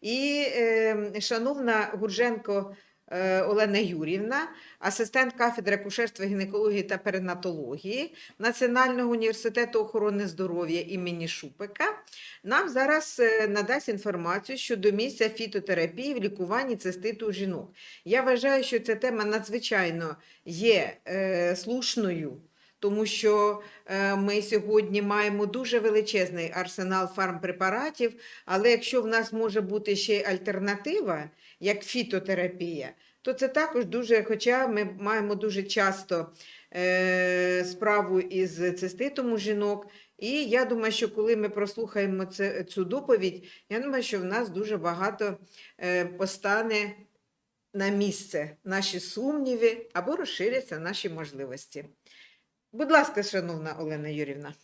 І е, шановна Гурженко е, Олена Юрівна, асистент кафедри акушерства, гінекології та перинатології Національного університету охорони здоров'я імені Шупика, нам зараз е, надасть інформацію щодо місця фітотерапії в лікуванні циститу жінок. Я вважаю, що ця тема надзвичайно є е, слушною. Тому що е, ми сьогодні маємо дуже величезний арсенал фармпрепаратів, але якщо в нас може бути ще й альтернатива, як фітотерапія, то це також дуже, хоча ми маємо дуже часто е, справу із циститом у жінок. І я думаю, що коли ми прослухаємо це, цю доповідь, я думаю, що в нас дуже багато е, постане на місце наші сумніви або розширяться наші можливості. Будь ласка, шановна Олена Юрівна.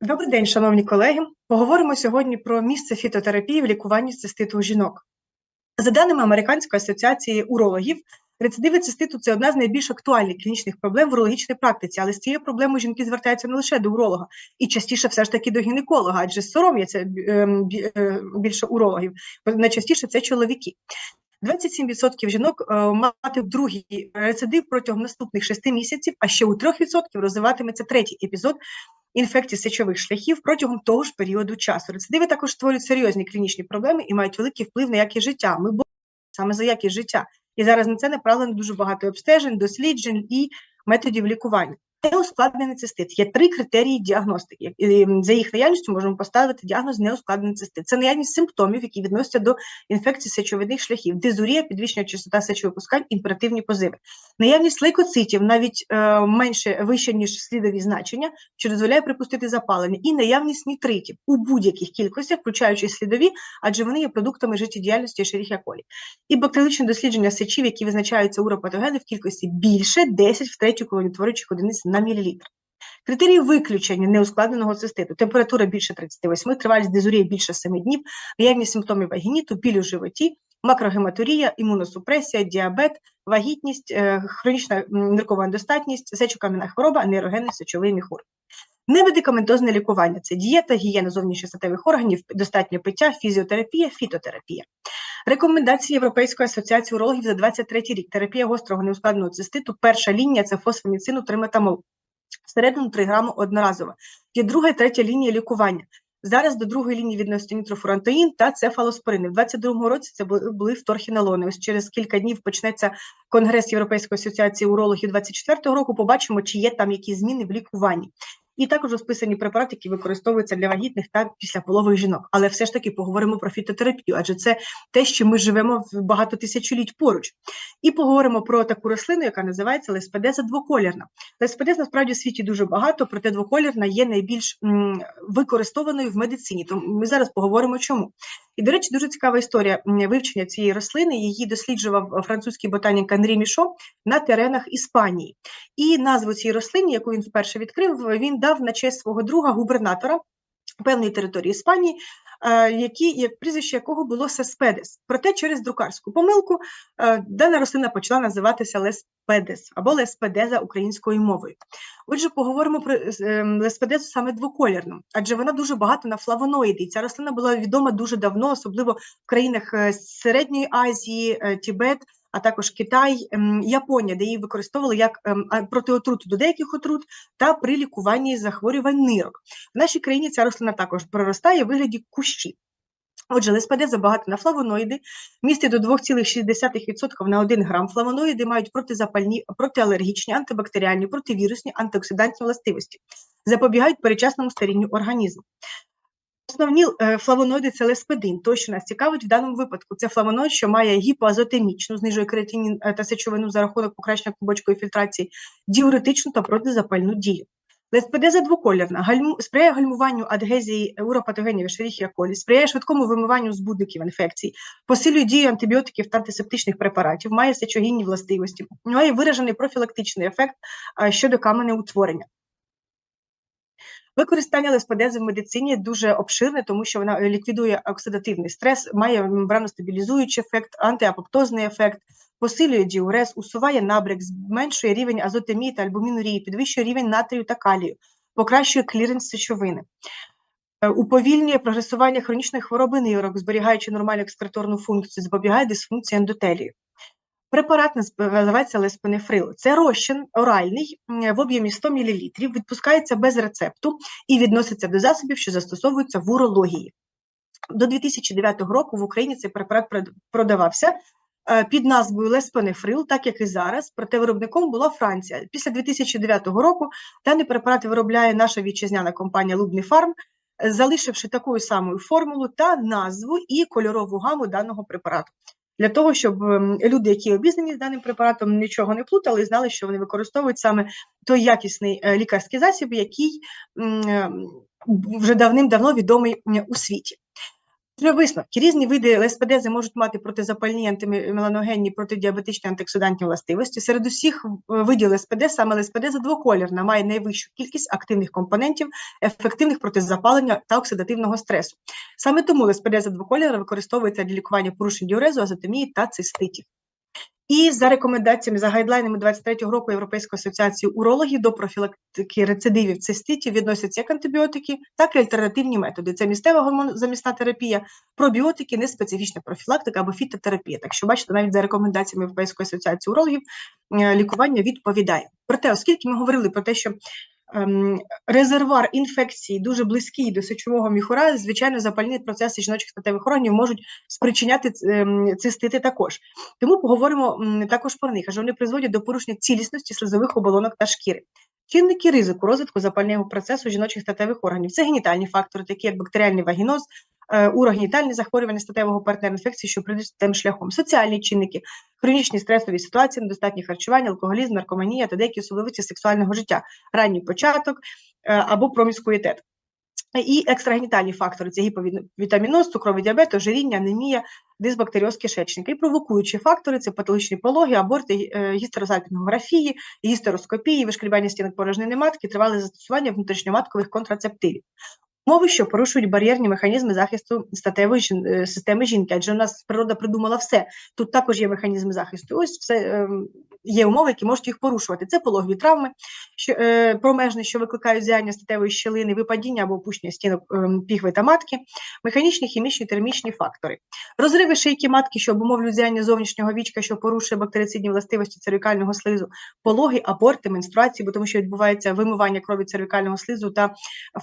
Добрий день, шановні колеги. Поговоримо сьогодні про місце фітотерапії в лікуванні циститу у жінок. За даними Американської асоціації урологів, рецидиви циститу це одна з найбільш актуальних клінічних проблем в урологічній практиці, але з цією проблемою жінки звертаються не лише до уролога, і частіше все ж таки до гінеколога, адже сором'яться ем, е, більше урологів. Найчастіше це чоловіки. 27% жінок е, мати другий рецидив протягом наступних 6 місяців, а ще у 3% розвиватиметься третій епізод інфекцій сечових шляхів протягом того ж періоду часу. Рецидиви також створюють серйозні клінічні проблеми і мають великий вплив на якість життя. Ми боремося саме за якість життя. І зараз на це направлено дуже багато обстежень, досліджень і методів лікування. Неускладнений цистит. Є три критерії діагностики. І, За їх наявністю можемо поставити діагноз неускладнений цистит. Це наявність симптомів, які відносяться до інфекцій сечовидних шляхів, дизурія, підвищення частота сечовипускань, імперативні позиви. Наявність лейкоцитів навіть е, менше вище, ніж слідові значення, що дозволяє припустити запалення, і наявність нітритів у будь-яких кількостях, включаючи слідові, адже вони є продуктами життєдіяльності Escherichia coli. І бактеріологічне дослідження сечів, які визначаються уропатогени в кількості більше 10 в третю колонітворючих одиниць на мілілітр. Критерії виключення неускладненого циститу, температура більше 38, тривалість дезурії більше 7 днів, наявність симптомів вагініту, біль у животі, макрогематурія, імуносупресія, діабет, вагітність, е, хронічна ниркова недостатність, сечокам'яна хвороба, нейрогенний сечовий міхур. Немедикаментозне лікування це дієта, гігієна зовнішньостатевих органів, достатнє пиття, фізіотерапія, фітотерапія. Рекомендації Європейської асоціації урологів за 23 рік. Терапія гострого неускладненого циститу. Перша лінія це фосфоміцину, триметамол. Всередину 3 грами одноразово. Є друга і третя лінія лікування. Зараз до другої лінії відноситься нітрофурантоїн та цефалоспорини. В 22-му році це були, вторхінолони. Ось через кілька днів почнеться Конгрес Європейської асоціації урологів 24-го року. Побачимо, чи є там якісь зміни в лікуванні. І також розписані препарати, які використовуються для вагітних та післяполових жінок. Але все ж таки поговоримо про фітотерапію, адже це те, що ми живемо в багато тисячоліть поруч. І поговоримо про таку рослину, яка називається леспедеза двоколірна. Леспедез насправді в світі дуже багато, проте двоколірна є найбільш використованою в медицині. Тому ми зараз поговоримо чому. І, до речі, дуже цікава історія вивчення цієї рослини. Її досліджував французький ботанік Андрій Мішо на теренах Іспанії. І назву цієї рослини, яку він вперше відкрив, він дав на честь свого друга губернатора певної території Іспанії, е, які, як прізвище якого було Сеспедес. Проте через друкарську помилку е, дана рослина почала називатися Леспедес або Леспедеза українською мовою. Отже, поговоримо про е, леспедезу саме двоколірну, адже вона дуже багата на флавоноїди. І ця рослина була відома дуже давно, особливо в країнах е, Середньої Азії, Тібет, а також Китай, ем, Японія, де її використовували як ем, протиотруту до деяких отрут та при лікуванні захворювань нирок. В нашій країні ця рослина також проростає в вигляді кущі. Отже, леспедеза багата на флавоноїди, містить до 2,6% на 1 грам. Флавоноїди мають протизапальні, протиалергічні, антибактеріальні, противірусні, антиоксидантні властивості, запобігають перечасному старінню організму. Основні е, флавоноїди це леспедин. То, що нас цікавить в даному випадку, це флавоноїд, що має гіпоазотемічну, знижує креатинін е, та сечовину за рахунок покращення клубочкової фільтрації, діуретичну та протизапальну дію. Леспедеза двоколірна, гальму, сприяє гальмуванню адгезії уропатогенів Escherichia coli, сприяє швидкому вимиванню збудників інфекцій, посилює дію антибіотиків та антисептичних препаратів, має сечогінні властивості, має виражений профілактичний ефект щодо каменеутворення. Використання леспедези в медицині дуже обширне, тому що вона ліквідує оксидативний стрес, має мембраностабілізуючий ефект, антиапоптозний ефект, посилює діурез, усуває набряк, зменшує рівень азотемії та альбумінурії, підвищує рівень натрію та калію, покращує кліренс сечовини. е, уповільнює прогресування хронічної хвороби нирок, зберігаючи нормальну екскреторну функцію, запобігає дисфункції ендотелію. Препарат називається леспенефрил. Це розчин оральний в об'ємі 100 мл, відпускається без рецепту і відноситься до засобів, що застосовуються в урології. До 2009 року в Україні цей препарат продавався е, під назвою леспенефрил, так як і зараз, проте виробником була Франція. Після 2009 року даний препарат виробляє наша вітчизняна компанія е, залишивши такою самою формулу та назву і кольорову гаму даного препарату. Для того, щоб ем, люди, які обізнані з даним препаратом, нічого не плутали знали, що вони використовують саме той якісний е, лікарський засіб, який е, вже давним-давно відомий у світі. Для висновки різні види леспедези можуть мати протизапальні, антимеланогенні, протидіабетичні антиоксидантні властивості. Серед усіх е, видів ЛСПД саме леспедеза двоколірна має найвищу кількість активних компонентів, ефективних протизапалення та оксидативного стресу. Саме тому ЛСПД двоколірна використовується для лікування порушень діурезу, азотомії та циститів. І за рекомендаціями, за гайдлайнами 23-го року Європейської асоціації урологів до профілактики рецидивів циститів відносяться як антибіотики, так і альтернативні методи. Це місцева гормонозамісна терапія, пробіотики, неспецифічна профілактика або фітотерапія. Так що, бачите, навіть за рекомендаціями Європейської асоціації урологів е, лікування відповідає. Проте, оскільки ми говорили про те, що резервуар інфекції дуже близький до сечового міхура, звичайно, запальні процеси жіночих статевих органів можуть спричиняти ем, цистити також. Тому поговоримо також про них, адже вони призводять до порушення цілісності слизових оболонок та шкіри. Чинники ризику розвитку запального процесу жіночих статевих органів це генітальні фактори, такі як бактеріальний вагіноз, урогенітальні захворювання статевого партнера інфекції, що прийдуть тим шляхом, соціальні чинники, хронічні стресові ситуації, недостатнє харчування, алкоголізм, наркоманія та деякі особливості сексуального життя, ранній початок е, або проміскуїтет. І екстрагенітальні фактори це гіповітаміноз, цукровий діабет, ожиріння, анемія, дисбактеріоз кишечника. І провокуючі фактори це патологічні пологи, аборти, е, гістерозальпінгографії, гістероскопії, вишкрібання стінок порожнини матки, тривале застосування внутрішньоматкових контрацептивів. Мови, що порушують бар'єрні механізми захисту статевої жін- е, системи жінки, адже у нас природа придумала все. Тут також є механізми захисту. Ось все ем, є умови, які можуть їх порушувати. Це пологові травми, що е, промежні, що викликають зяння статевої щелини, випадіння або опущення стінок ем, піхви та матки, механічні, хімічні, термічні фактори. Розриви шийки матки, що обумовлюють зяння зовнішнього вічка, що порушує бактерицидні властивості цервікального слизу, пологи, аборти, менструації, бо тому що відбувається вимивання крові цервікального слизу та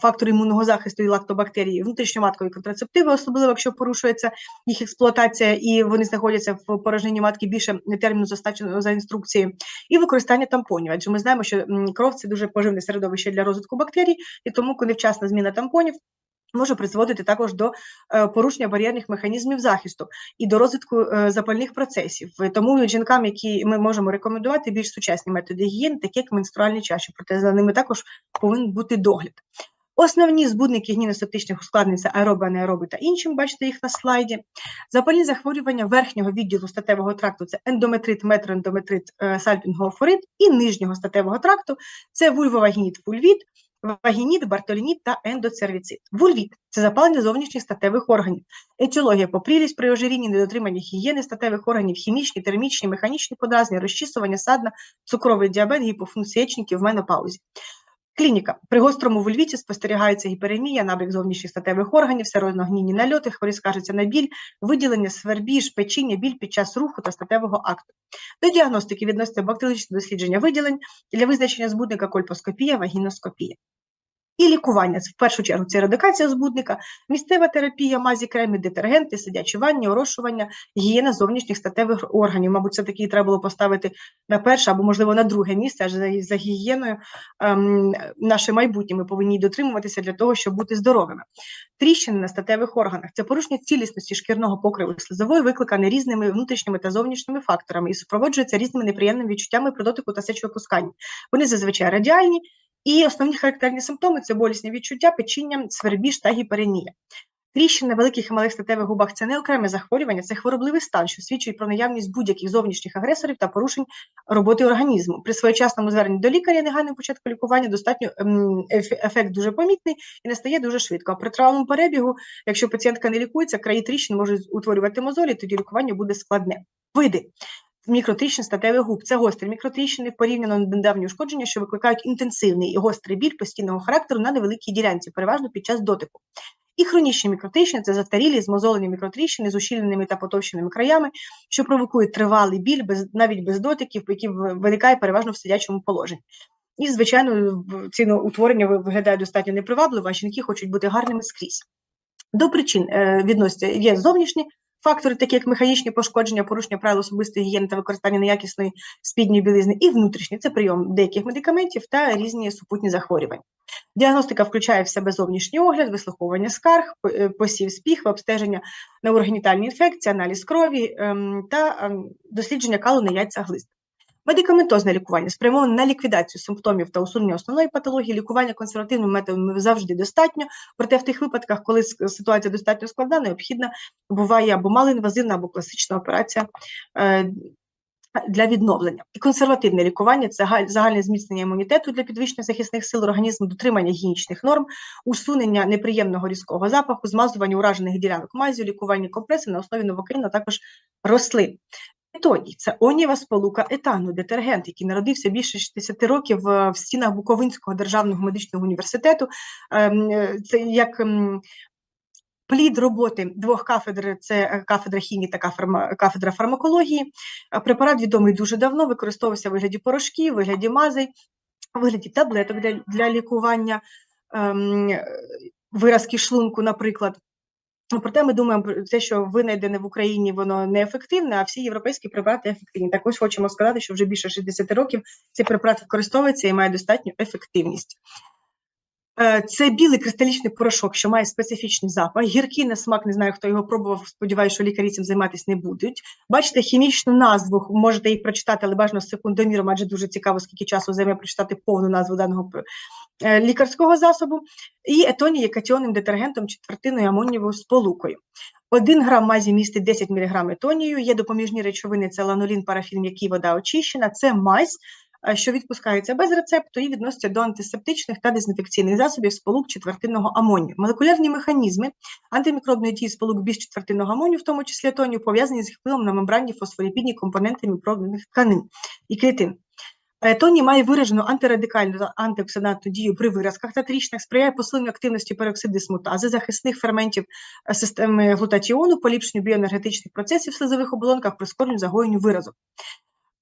фактори імунного захисту і лактобактерії, внутрішньоматкові контрацептиви, особливо якщо порушується їх експлуатація і вони знаходяться в порожнині матки більше терміну зазначеного за інструкцією, і використання тампонів. Адже ми знаємо, що кров це дуже поживне середовище для розвитку бактерій, і тому невчасна зміна тампонів. Може призводити також до е, порушення бар'єрних механізмів захисту і до розвитку е, запальних процесів. Тому жінкам, які ми можемо рекомендувати більш сучасні методи гігієни, такі як менструальні чаші, проте за ними також повинен бути догляд. Основні збудники гніносептичних ускладнень це аероби, анаероби та інші, бачите їх на слайді. Запальні захворювання верхнього відділу статевого тракту це ендометрит, метроендометрит, е, сальпінгофорит, і нижнього статевого тракту це вульвовагініт, вульвіт, вагініт, бартолініт та ендоцервіцит. Вульвіт це запалення зовнішніх статевих органів, етіологія попрілість при ожирінні, недотримання гігієни статевих органів, хімічні, термічні, механічні подразнення, розчісування, садна, цукровий діабет, гіпофункціячників в менопаузі. Клініка. При гострому вульвіті спостерігається гіперемія, набрік зовнішніх статевих органів, серозно-гнійні нальоти, хворі скажуться на біль, виділення, свербіж, печіння, біль під час руху та статевого акту. До діагностики відноситься бактеріологічне дослідження виділень, для визначення збудника кольпоскопія, вагіноскопія. І лікування. Це в першу чергу це ерадикація збудника, місцева терапія, мазі, кремі, детергенти, сидячі ванні, орошування, гігієна зовнішніх статевих органів. Мабуть, це таки треба було поставити на перше або, можливо, на друге місце, аж за, за гігієною ем, наше майбутнє. Ми повинні дотримуватися для того, щоб бути здоровими. Тріщини на статевих органах це порушення цілісності шкірного покриву слизової, викликане різними внутрішніми та зовнішніми факторами і супроводжується різними неприємними відчуттями при дотику та сечовипусканні. Вони зазвичай радіальні, і основні характерні симптоми це болісні відчуття, печіння, свербіж та гіперемія. Тріщини великих і малих статевих губах це не окреме захворювання, це хворобливий стан, що свідчить про наявність будь-яких зовнішніх агресорів та порушень роботи організму. При своєчасному зверненні до лікаря негайним початку лікування достатньо ем, ефект дуже помітний і настає дуже швидко. А при травмовому перебігу, якщо пацієнтка не лікується, краї тріщин можуть утворювати мозолі, тоді лікування буде складне. Види мікротріщин статевих губ це гострі мікротріщини порівняно недавні ушкодження, що викликають інтенсивний і гострий біль постійного характеру на невеликій ділянці, переважно під час дотику. І хронічні мікротріщини це застарілі, змозолені мікротріщини з ущільненими та потовщеними краями, що провокують тривалий біль без навіть без дотиків, який виникає переважно в сидячому положенні. І, звичайно, в- ці утворення ви- виглядають достатньо непривабливо, а жінки хочуть бути гарними скрізь. До причин е, відносяться є зовнішні фактори, такі як механічні пошкодження, порушення правил особистої гігієни та використання неякісної спідньої білизни, і внутрішні це прийом деяких медикаментів та різні супутні захворювання. Діагностика включає в себе зовнішній огляд, вислуховування скарг, е, посів спіхви, обстеження на інфекції, аналіз крові ем, та ем, дослідження калу на яйця глист. Медикаментозне лікування спрямоване на ліквідацію симптомів та усунення основної патології. Лікування консервативними методами завжди достатньо. Проте в тих випадках, коли ситуація достатньо складна, необхідна буває або малоінвазивна, або класична операція е, для відновлення. І консервативне лікування це загальне зміцнення імунітету для підвищення захисних сил організму, дотримання гігієнічних норм, усунення неприємного різкого запаху, змазування уражених ділянок мазю, лікування компреси на основі новокрину, а також рослин. Етоній – це онієва сполука етану, детергент, який народився більше 60 років е, в стінах Буковинського державного медичного університету. Ем, е, Це як плід роботи двох кафедр: це е, кафедра хімії та кафедра фармакології. Препарат відомий дуже давно, використовувався в вигляді порошків, вигляді мазей, вигляді таблеток для, для лікування ем, виразки шлунку, наприклад. Ну, Проте ми думаємо про те, що винайдене в Україні воно неефективне, а всі європейські препарати ефективні. Також хочемо сказати, що вже більше 60 років цей препарат використовується і має достатню ефективність. Е, Це білий кристалічний порошок, що має специфічний запах. Гіркий на смак, не знаю, хто його пробував. Сподіваюся, що лікарі цим займатися не будуть. Бачите, хімічну назву можете її прочитати, але бажано з секундоміром, адже дуже цікаво, скільки часу займе прочитати повну назву даного е, лікарського засобу. І етоній є катіонним детергентом четвертиною амонієвою сполукою. Один грам мазі містить 10 мг етонію. Є допоміжні речовини, це ланолін, парафін, м'який, вода очищена. Це мазь, що відпускається без рецепту і відноситься до антисептичних та дезінфекційних засобів сполук четвертинного амонію. Молекулярні механізми антимікробної дії сполук більш четвертинного амонію, в тому числі етонію, пов'язані з їх впливом на мембранні фосфоліпідні компоненти мікробних тканин і клітин. Тоній має виражену антирадикальну та антиоксидантну дію при виразках та тріщинах, сприяє посиленню активності пероксидисмутази, захисних ферментів е, системи глутатіону, поліпшенню біоенергетичних процесів в слизових оболонках, прискоренню загоєнню виразок.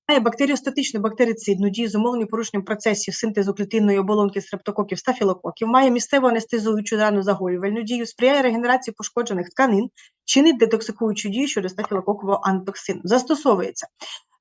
Має бактеріостатичну бактерицидну дію, зумовлені порушенням процесів синтезу клітинної оболонки стрептококів, стафілококів, має місцеву анестезуючу рану загоювальну дію, сприяє регенерації пошкоджених тканин, чинить детоксикуючу дію щодо стафілококового антитоксину. Застосовується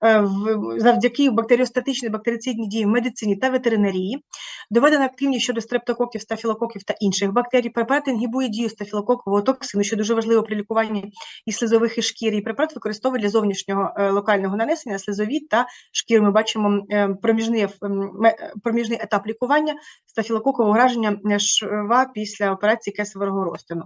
е, завдяки бактеріостатичній бактерицидній дії в медицині та ветеринарії, доведена активність щодо стрептококів, стафілококів та інших бактерій. Препарат інгібує дію стафілококового токсину, що дуже важливо при лікуванні і слизових і шкір. І препарат використовує для зовнішнього е, локального нанесення на слизові та шкіру. Ми бачимо е, проміжний, проміжний етап лікування стафілококового враження шва після операції кесаревого розтину.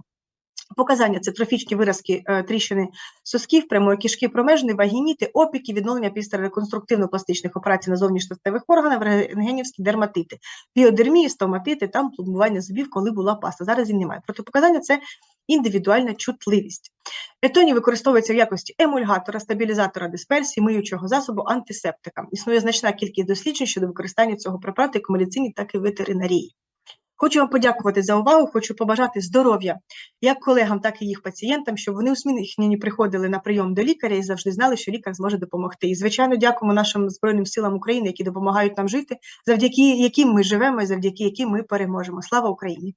Показання це трофічні виразки е, тріщини сосків, прямої кишки промежної, вагініти, опіки, відновлення після реконструктивно-пластичних операцій на зовнішньостатевих органах, рентгенівські дерматити, біодермії, стоматити, там пломбування зубів, коли була паста. Зараз її немає. Протипоказання це індивідуальна чутливість. Етоній використовується в якості емульгатора, стабілізатора дисперсії, миючого засобу, антисептика. Існує значна кількість досліджень щодо використання цього препарату як у медицині, так і ветеринарії. Хочу вам подякувати за увагу. Хочу побажати здоров'я як колегам, так і їх пацієнтам, щоб вони усміхнені приходили на прийом до лікаря і завжди знали, що лікар зможе допомогти. І звичайно, дякуємо нашим збройним силам України, які допомагають нам жити, завдяки яким ми живемо і завдяки яким ми переможемо. Слава Україні!